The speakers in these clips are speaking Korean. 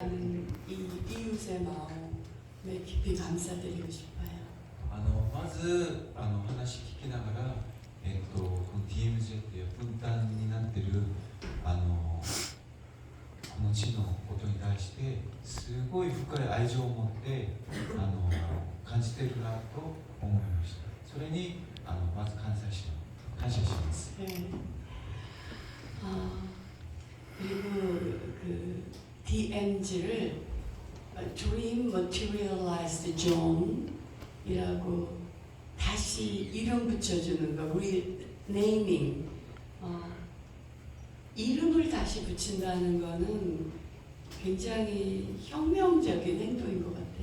하는 이 이웃의 마음에 깊이 감사드리고 싶어요. あのまずあの話聞きながら、えっとこの DMZ っていう分担になってるあのこの地のことに対してすごい深い愛情を持ってあの感じてるなと思いましたそれにあのまず感謝し感謝します 네. 아, 그리고 그 DMZ를 Dream Materialized Zone이라고 다시 이름 붙여주는 거, 우리 네이밍. 어, 이름을 다시 붙인다는 거는 굉장히 혁명적인 행동인 것 같아요.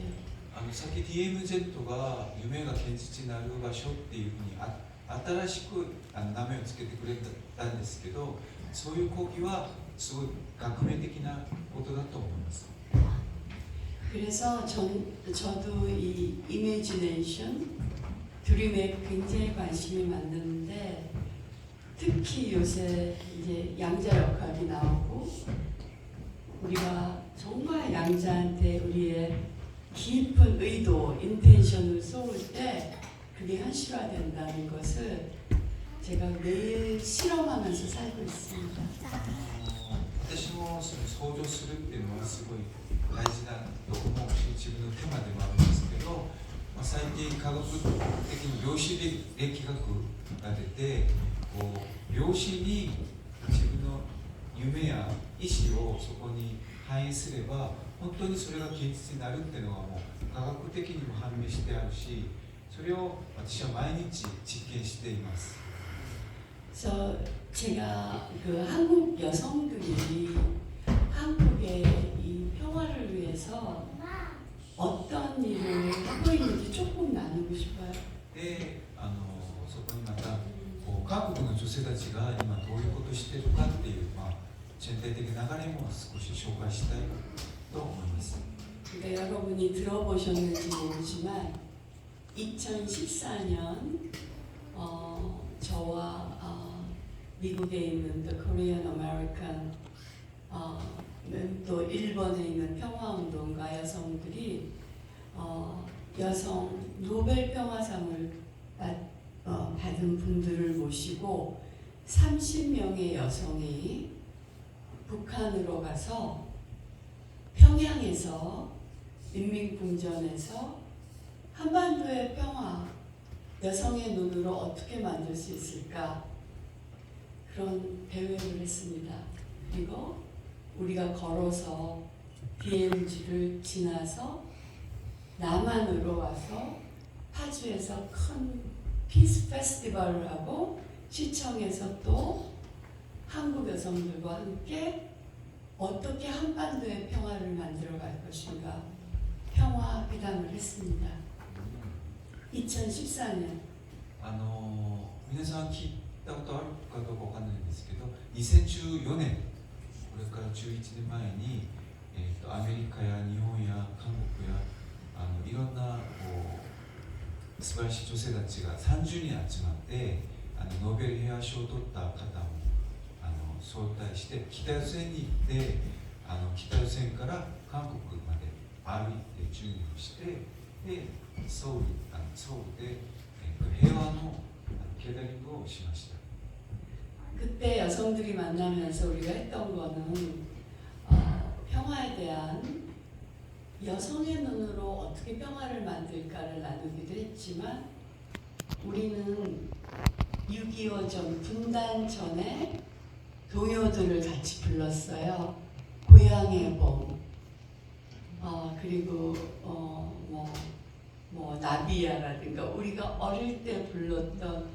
あのさっき DMZ が夢が現実になる場所っていうふうにあ新しくあの名前を付けてくれたんですけどそういう講義は すごい革命的なことだと思います 그래서 전, 저도 이 이미지네이션 드림에 굉장히 관심이 많는데 특히 요새 이제 양자 역학이 나오고 우리가 정말 양자한테 우리의 깊은 의도, 인텐션을 쏘을 때 그게 현실화된다는 것을 제가 매일 실험하면서 살고 있습니다. 私もその想像するっていうのはすごい大事だと思うし自分のテーマでもあるんですけど、まあ、最近科学的に量子力学が出てこう量子に自分の夢や意思をそこに反映すれば本当にそれが現実になるっていうのはもう科学的にも判明してあるしそれを私は毎日実験しています。 그래서 제가 그 한국 여성들이 한국의 이 평화를 위해서 어떤 일을 하고 있는지 조금 나누고 싶어요. であのそこにまたこう韓国の女性たちが今どういうことをしてるかっていう、まあ、全体的な流れも少し紹介したいと思います。 그러니까 여러분이 들어보셨는지 모르지만 2014년 어, 저와 어, 미국에 있는 The Korean American 어, 또 일본에 있는 평화운동가 여성들이 어, 여성 노벨 평화상을 받, 어, 받은 분들을 모시고 30명의 여성이 북한으로 가서 평양에서 인민궁전에서 한반도의 평화, 여성의 눈으로 어떻게 만들 수 있을까 그런 대회를 했습니다. 그리고 우리가 걸어서 DMZ를 지나서 남한으로 와서 파주에서 큰 피스 페스티벌을 하고 시청에서 또 한국 여성들과 함께 어떻게 한반도의 평화를 만들어 갈 것인가 평화 회담을 했습니다. 2014년 あの皆さん聞 いたことあるかどうかわかんないんですけど2014年これから11年前に、えー、とアメリカや日本や韓国やあのいろんなこう素晴らしい女性たちが30人集まってあのノーベル平和賞を取った方もあの招待して北予選に行ってあの北予選から韓国まで歩いて準備をしてでソウルあのソウルで、えー、と平和の 깨달음도 오심하시다. 그때 여성들이 만나면서 우리가 했던 거는 어, 평화에 대한 여성의 눈으로 어떻게 평화를 만들까를 나누기도 했지만 우리는 6.25전 분단 전에 동요들을 같이 불렀어요. 고향의 봄, 어, 그리고 어, 뭐, 뭐 나비야라든가 우리가 어릴 때 불렀던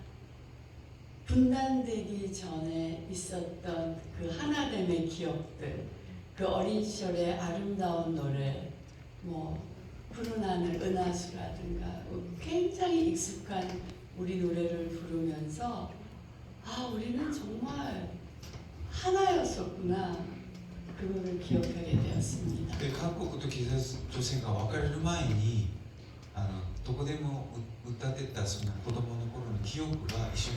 분단되기 전에 있었던 그 하나됨의 기억들, 그 어린 시절의 아름다운 노래, 뭐 푸른 하늘 은하수라든가 굉장히 익숙한 우리 노래를 부르면서 아 우리는 정말 하나였었구나 그거를 기억하게 되었습니다. で韓国とキザ女性が別れる前にあのどこでもう歌ってたその子供の頃の記憶が一緒に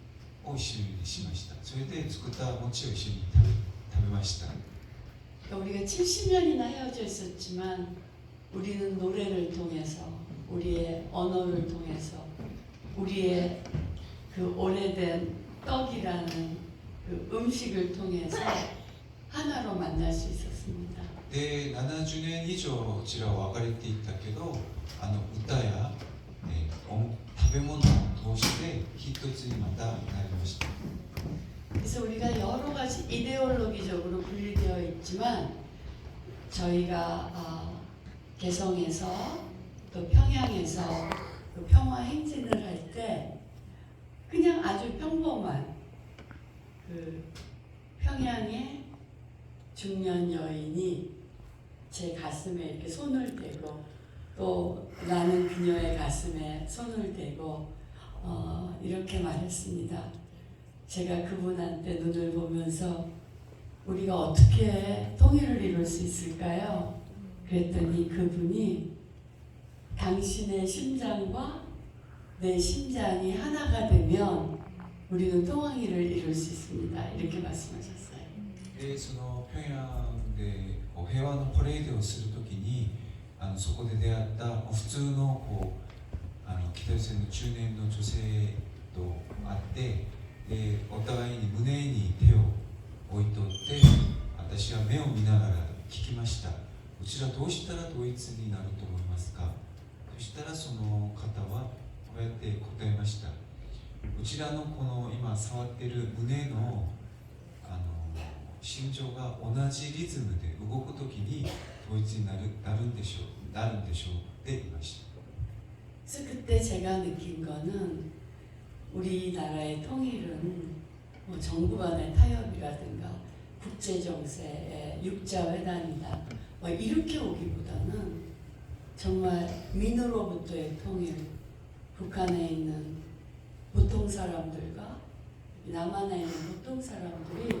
を一緒にしましたそれで作った餅を一緒に食べ食べました 그러니까 우리가 70년이나 헤어져 있었지만 우리는 노래를 통해서 우리의 언어를 통해서 우리의 그 오래된 떡이라는 그 음식을 통해서 하나로 만날 수 있었습니다. で70年以上こちらは別れていったけどあの歌や、えー音 200원 무엇인데 히토즈마다 이날 것이다. 그래서 우리가 여러 가지 이데올로기적으로 분리되어 있지만 저희가 어, 개성에서 또 평양에서 또 평화 행진을 할 때 그냥 아주 평범한 그 평양의 중년 여인이 제 가슴에 이렇게 손을 대고 또 나는 그녀의 가슴에 손을 대고 어, 이렇게 말했습니다. 제가 그분한테 눈을 보면서 우리가 어떻게 통일을 이룰 수 있을까요? 그랬더니 그분이 당신의 심장과 내 심장이 하나가 되면 우리는 통일을 이룰 수 있습니다. 이렇게 말씀하셨어요. でその平壌でこう平和のパレードをするときに あのそこで出会った普通のこうあの北朝鮮の中年の女性と会ってでお互いに胸に手を置いとって私は目を見ながら聞きました。こちらどうしたら統一になると思いますか？そしたらその方はこうやって答えました。こちらのこの今触ってる胸の心情が同じリズムで動くときに統一になるなるんでしょうなるんでしょうって言いました 그래서 그때 제가 느낀 거는 우리나라의 통일은 뭐 정부 간의 타협이라든가 국제 정세의 육자 회담이다 뭐 이렇게 오기보다는 정말 민으로부터의 통일 북한에 있는 보통 사람들과 남한에 있는 보통 사람들이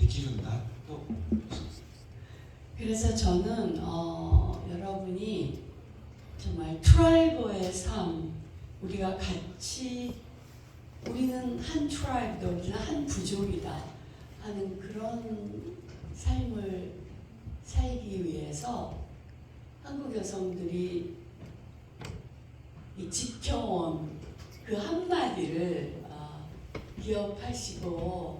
비키준다. 또 그래서 저는 어, 여러분이 정말 트라이버의 삶, 우리가 같이 우리는 한 트라이브다, 우리는 한 부족이다 하는 그런 삶을 살기 위해서 한국 여성들이 지켜온 그 한마디를 어, 기억하시고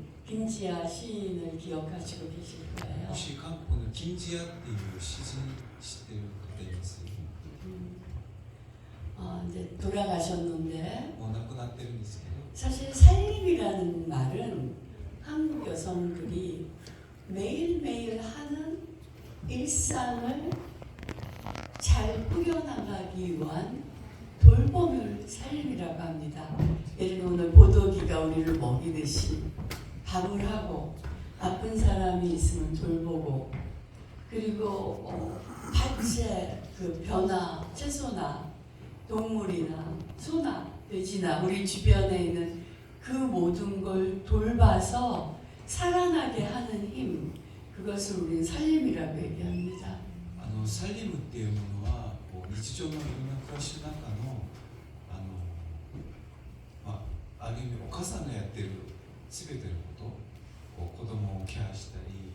김지아 시인을 기억하시고 계실 거예요. 혹시 카포는 김지아 때유 시즌 시대를 그때 했어요. 아 음. 어, 이제 돌아가셨는데. 어, 워낙 낙대는 있어요. 사실 살림이라는 말은 한국 여성들이 매일매일 하는 일상을 잘 꾸려나가기 위한 돌봄을 살림이라고 합니다. 예를 들면 보도기가 우리를 먹이듯이 밥을 하고 아픈 사람이 있으면 돌보고 그리고 어, 밭의 그 변화, 채소나 동물이나 소나 돼지나 우리 주변에 있는 그 모든 걸 돌봐서 살아나게 하는 힘 그것을 우리는 살림이라고 얘기합니다. あのサリムっていうものはこう日常のいろんな暮らしの中のあの、まあ、ある意味お母さんがやってる全ての ことこう子供をケアしたり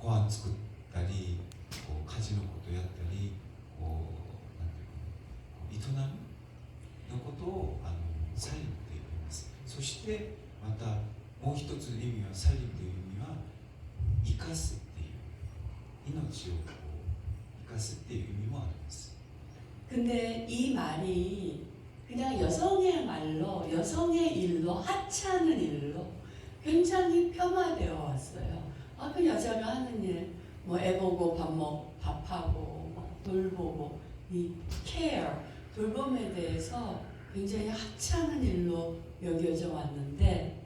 ご飯作ったりこう家事のことやったりこうなんていうかなこう営みのことをあのサリムって言いますそしてまたもう一つの意味はサリムという意味は生かすっていう命をこう生かすっていう意味もあります。 근데 이 말이 그냥 여성의 말로 여성의 일로 하찮은 일로 로 굉장히 폄하되어 왔어요. 아, 그 여자가 하는 일, 뭐 애 보고 밥 먹, 밥하고 뭐 돌보고 이 care 돌봄에 대해서 굉장히 하찮은 일로 여겨져 왔는데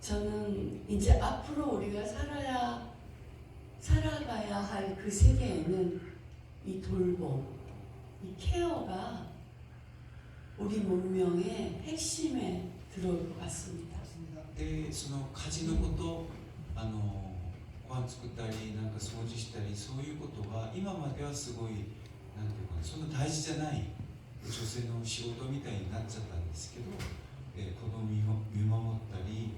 저는 이제 앞으로 우리가 살아야 살아가야 할 그 세계에는 이 돌봄, 이 케어가 우리 문명의 핵심에 들어올 것 같습니다. でその家事のことあのご飯作ったりなんか掃除したりそういうことは今まではすごいなんていうかなそんな大事じゃない女性の仕事みたいになっちゃったんですけど、えー子供を見見守ったり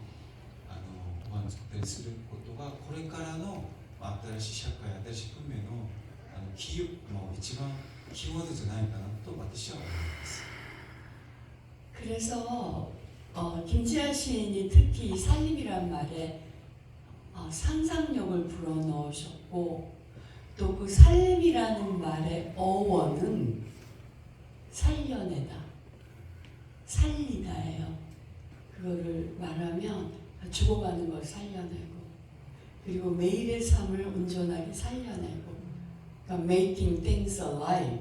あのご飯作ったりすることがこれからのまあ新しい社会新しい運命のあのキーもう一番キーワードじゃないかなと私は思います。 그래서 어, 김지아 시인이 특히 이 살림이란 말에 어, 상상력을 불어넣으셨고 또 그 살림이라는 말의 어원은 살려내다, 살리다예요. 그거를 말하면 죽어가는 걸 살려내고 그리고 매일의 삶을 온전하게 살려내고 그러니까 making things alive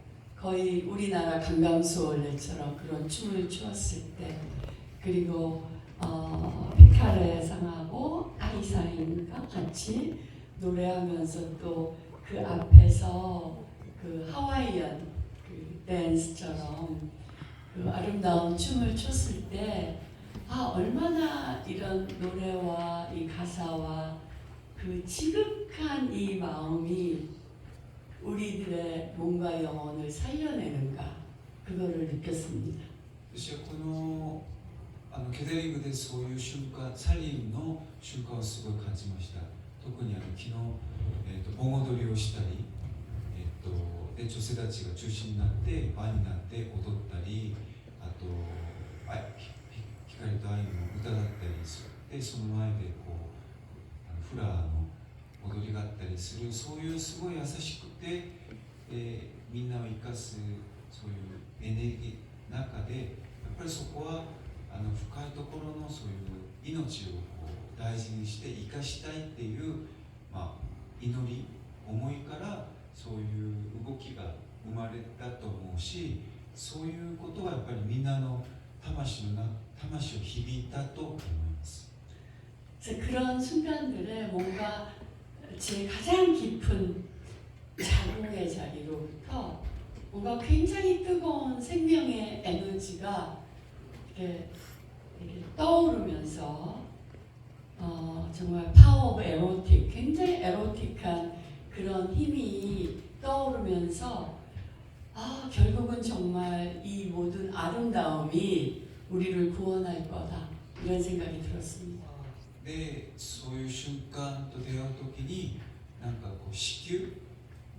거의 우리나라 강강수월래처럼 그런 춤을 추었을 때 그리고 어, 피카레 상하고 아이사인과 같이 노래하면서 또 그 앞에서 그 하와이안 그 댄스처럼 그 아름다운 춤을 췄을 때 아 얼마나 이런 노래와 이 가사와 그 지극한 이 마음이 우리들의 몸과 영혼을 살려내는가 그거를 느꼈습니다. 私はこのあのケタリングでそういう瞬間サリンの瞬間をすごい感じました特にあの昨日、えー、と盆踊りをしたり、えー、とで女性たちが中心になって輪になって踊ったりあとあひひ光と愛の歌だったりでその前でこうあのフラーの 踊りがあったりするそういうすごい優しくてでみんなを生かすそういうエネルギーの中でやっぱりそこはあの深いところのそういう命をこう大事にして生かしたいっていう、まあ、祈り思いからそういう動きが生まれたと思うしそういうことがやっぱりみんなの魂のな魂を響いたと思います。 그래서 그런 순간들에 뭔가 제 가장 깊은 자궁의 자리로부터 뭔가 굉장히 뜨거운 생명의 에너지가 이렇게, 이렇게 떠오르면서 어, 정말 파워 오브 에로틱, 굉장히 에로틱한 그런 힘이 떠오르면서 아 결국은 정말 이 모든 아름다움이 우리를 구원할 거다 이런 생각이 들었습니다. でそういう瞬間と出会う時になんかこう子宮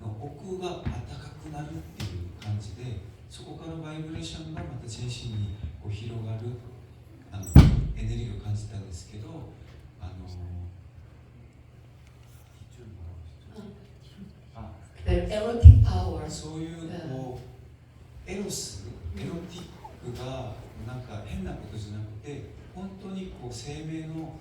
の奥が暖かくなるっていう感じでそこからバイブレーションがまた全身にこう広がるあのエネルギーを感じたんですけどあのそういうこうエロスエロティックがなんか変なことじゃなくて本当にこう生命の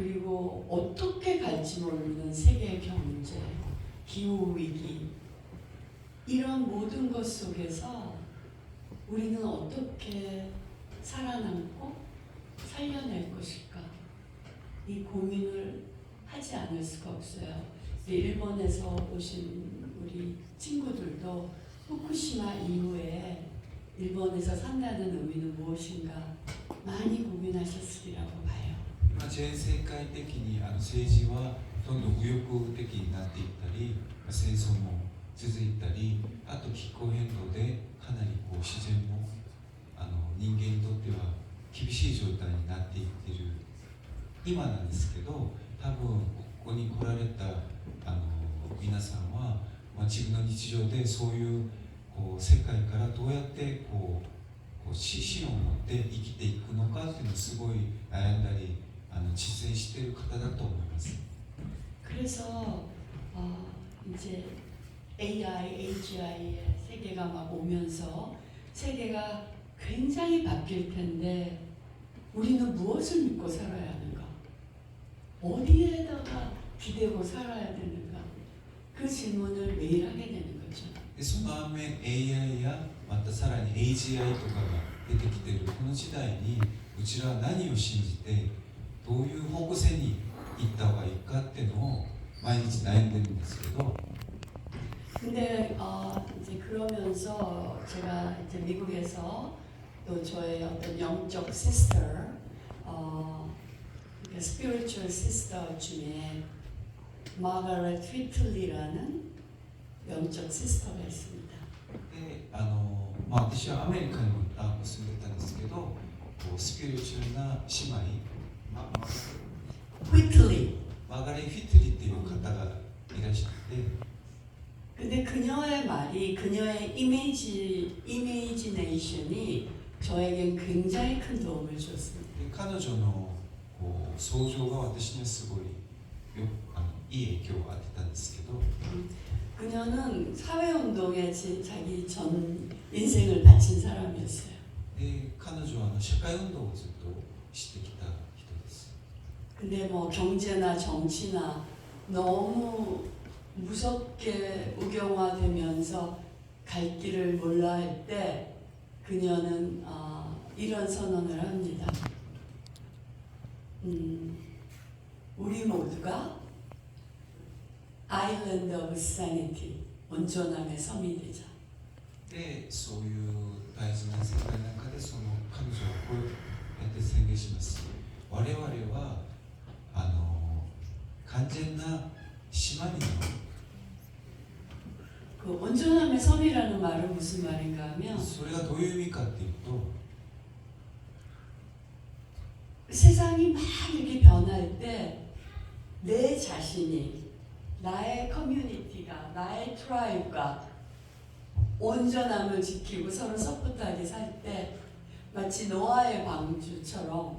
그리고 어떻게 갈지 모르는 세계 경제 기후 위기 이런 모든 것 속에서 우리는 어떻게 살아남고 살려낼 것일까? 이 고민을 하지 않을 수가 없어요. 일본에서 오신 우리 친구들도 후쿠시마 이후에 일본에서 산다는 의미는 무엇인가 많이 고민하셨으리라고 봐요. 今全世界的にあの政治はどんどん右翼的になっていったりまあ戦争も続いたりあと気候変動でかなりこう自然もあの人間にとっては厳しい状態になっていってる。今なんですけど多分ここに来られたあの皆さんは、まあ、自分の日常でそういうこう世界からどうやってこうこう指針を持って生きていくのかっていうのをすごい悩んだりあの実践している方だと思います。 그래서 어, 이제 AI, AGI의 세계가 막 오면서 세계가 굉장히 바뀔 텐데 우리는 무엇을 믿고 살아야 하는가? 어디에다가 기대고 살아야 되는가? 그 질문을 매일 하게 되는 거죠. でその反面 AI やまたさらに AGI とかが出てきているこの時代にうちらは何を信じて どういう方向性に行った方がいいかっていうのを毎日悩んでるんですけど 근데 어, 이제 그러면서 제가 이제 미국에서 또 저의 어떤 영적 시스터, 어, 그러니까 spiritual sister 중에 마가렛 휘틀리라는 영적 시스터가 있습니다. であの、まあ、私はアメリカにもあの住んでたんですけどこうスピリチュアルな姉妹まま 휘틀리. マーガレン・フィットリっていう方がいらっしゃって 근데 그녀의 말이 그녀의 이미지 이미지네이션이 저에겐 굉장히 큰 도움을 줬습니다. で彼女のこう想像が私にはすごいよあのいい影響を与えたんですけど 그녀는 사회운동에 지- 자기 전 인생을 바친 사람이었어요. で彼女はあの社会運動をずっとしてきた人です 근데 뭐 경제나 정치나 너무 무섭게 우경화되면서 갈 길을 몰라 할 때 그녀는 어, 이런 선언을 합니다. 음, 우리 모두가 아일랜드 오브 사니티 온전함의 섬이 되자. でそういう大事な世界の中でその彼女はこうやって宣言します我々は あの完全な島になる 그 온전함의 섬이라는 말은 무슨 말인가 하면 それがどういう意味かっていうと 세상이 막 이렇게 변할 때 내 자신이 나의 커뮤니티가 나의 트라이브가 온전함을 지키고 서로 서포트하게 살 때 마치 노아의 방주처럼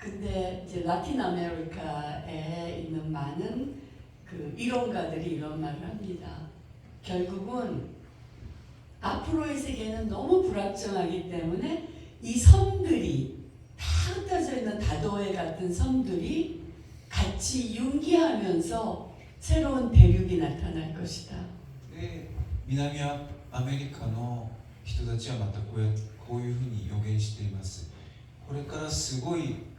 근데 이제 라틴 아메리카에 있는 많은 그 이론가들이 이런 말을 합니다. 결국은 앞으로의 세계는 너무 불확정하기 때문에 이 섬들이 다 흩어져 있는 다도해 같은 섬들이 같이 융기하면서 새로운 대륙이 나타날 것이다. で南アメリカの人たちはまたこうやこういうふうに予言していますこれからすごい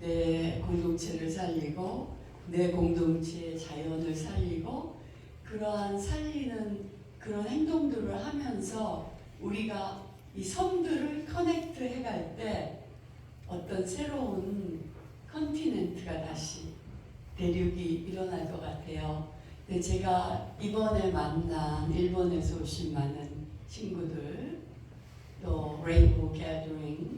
내 공동체를 살리고 내 공동체의 자연을 살리고 그러한 살리는 그런 행동들을 하면서 우리가 이 섬들을 커넥트 해갈 때 어떤 새로운 컨티넨트가 다시 대륙이 일어날 것 같아요. 근데 제가 이번에 만난 일본에서 오신 많은 친구들 또 레인보우 게더링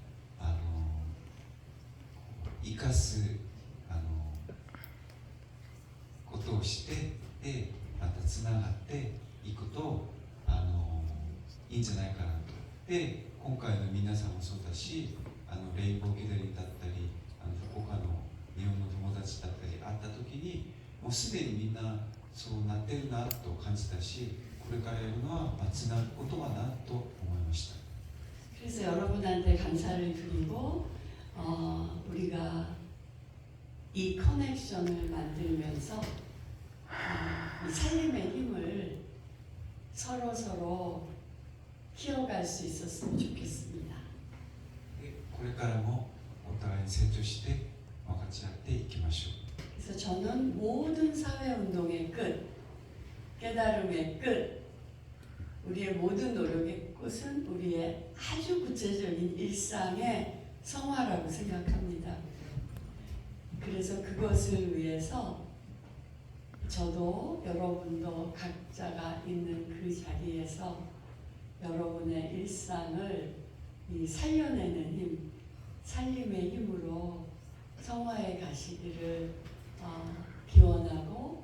生かすあのことをしてでまたつながっていくとあのいいんじゃないかなと。で今回の皆さんもそうだしあのレインボーギャザリンだったりあの福岡の日本の友達だったり会った時にもうすでにみんなそうなってるなと感じたしこれからやるのはまあつなぐことかなと思いました 그래서 여러분한테 감사를 드리고 어, 우리가 이 커넥션을 만들면서 어, 이 살림의 힘을 서로 서로 키워갈 수 있었으면 좋겠습니다. でこれからもお互いに成長して分かち合っていきましょう 그래서 저는 모든 사회 운동의 끝, 깨달음의 끝, 우리의 모든 노력의 끝은 우리의 아주 구체적인 일상의 성화라고 생각합니다. 그래서 그것을 위해서 저도 여러분도 각자가 있는 그 자리에서 여러분의 일상을 이 살려내는 힘, 살림의 힘으로 성화에 가시기를 어, 기원하고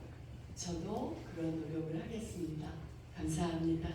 저도 그런 노력을 하겠습니다. 감사합니다.